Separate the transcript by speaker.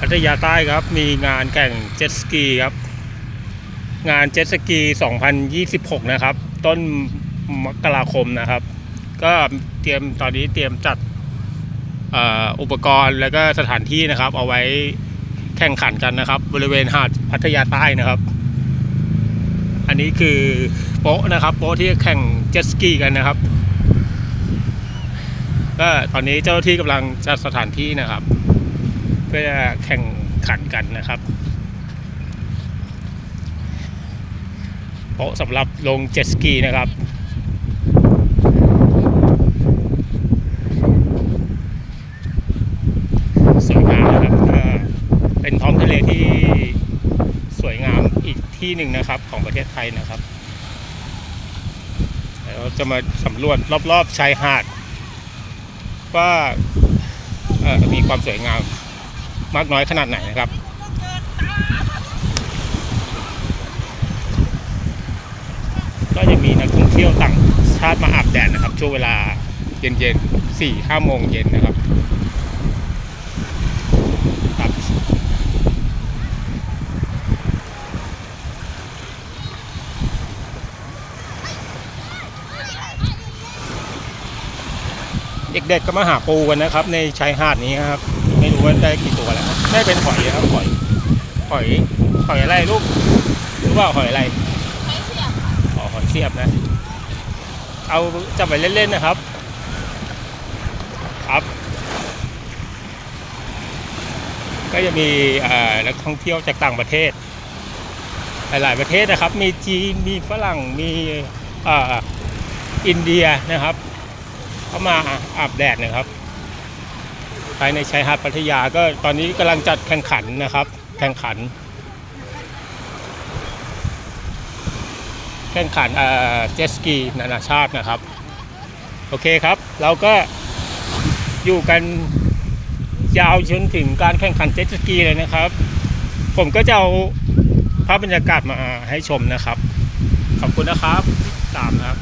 Speaker 1: พัทยาใต้ครับมีงานแข่งเจ็ตสกีครับ งานเจ็ตสกี 2026 นะครับ ต้นมกราคมนะครับ ก็เตรียมตอนนี้เตรียมจัดอ,อุปกรณ์แล้วก็สถานที่นะครับ เอาไว้แข่งขันกันนะครับ บริเวณหาดพัทยาใต้นะครับ อันนี้คือโป๊ะนะครับ โป๊ะที่แข่งเจ็ตสกีกันนะครับก็ตอนนี้เจ้าหน้าที่กำลังจัดสถานที่นะครับ เพื่อแข่งขันกันนะครับโป๊ะสำหรับลงเจ็ตสกีนะครับสวยงามนะครับเป็นท้องทะเลที่สวยงามอีกที่หนึ่งนะครับของประเทศไทยนะครับเราจะมาสำรวจรอบๆชายหาด ว่ามีความสวยงาม มากน้อยขนาดไหนนะครับ ก็จะมีนักท่องเที่ยวต่างชาติมาอาบแดดนะครับ ช่วงเวลาเย็นๆสี่ห้าโมงเย็นนะครับครับเด็กๆก็มาหาปูกันนะครับ ในชายหาดนี้ครับ ไม่รู้ว่าได้กี่ตัวแล้วได้เป็นหอยนะครับหอยหอยหอยอะไรลูกรู้ว่าหอยอะไรอ๋อหอยเสียบนะ เอาจับไปเล่นๆนะครับ ครับ ก็จะมีเอ่อนักท่องเที่ยวจากต่างประเทศ หลายๆประเทศนะครับ มีจีนมีฝรั่งมีเอ่ออินเดียนะครับ เข้ามาอาบแดดนะครับ ภายในชายหาดพัทยาก็ตอนนี้กำลังจัดแข่งขันนะครับ แข่งขัน แข่งขันเอ่อเจสกีนานาชาตินะครับ โอเคครับ เราก็อยู่กันยาวจนถึงการแข่งขันเจสกีเลยนะครับ ผมก็จะเอาภาพบรรยากาศมาให้ชมนะครับ ขอบคุณนะครับตามนะครับ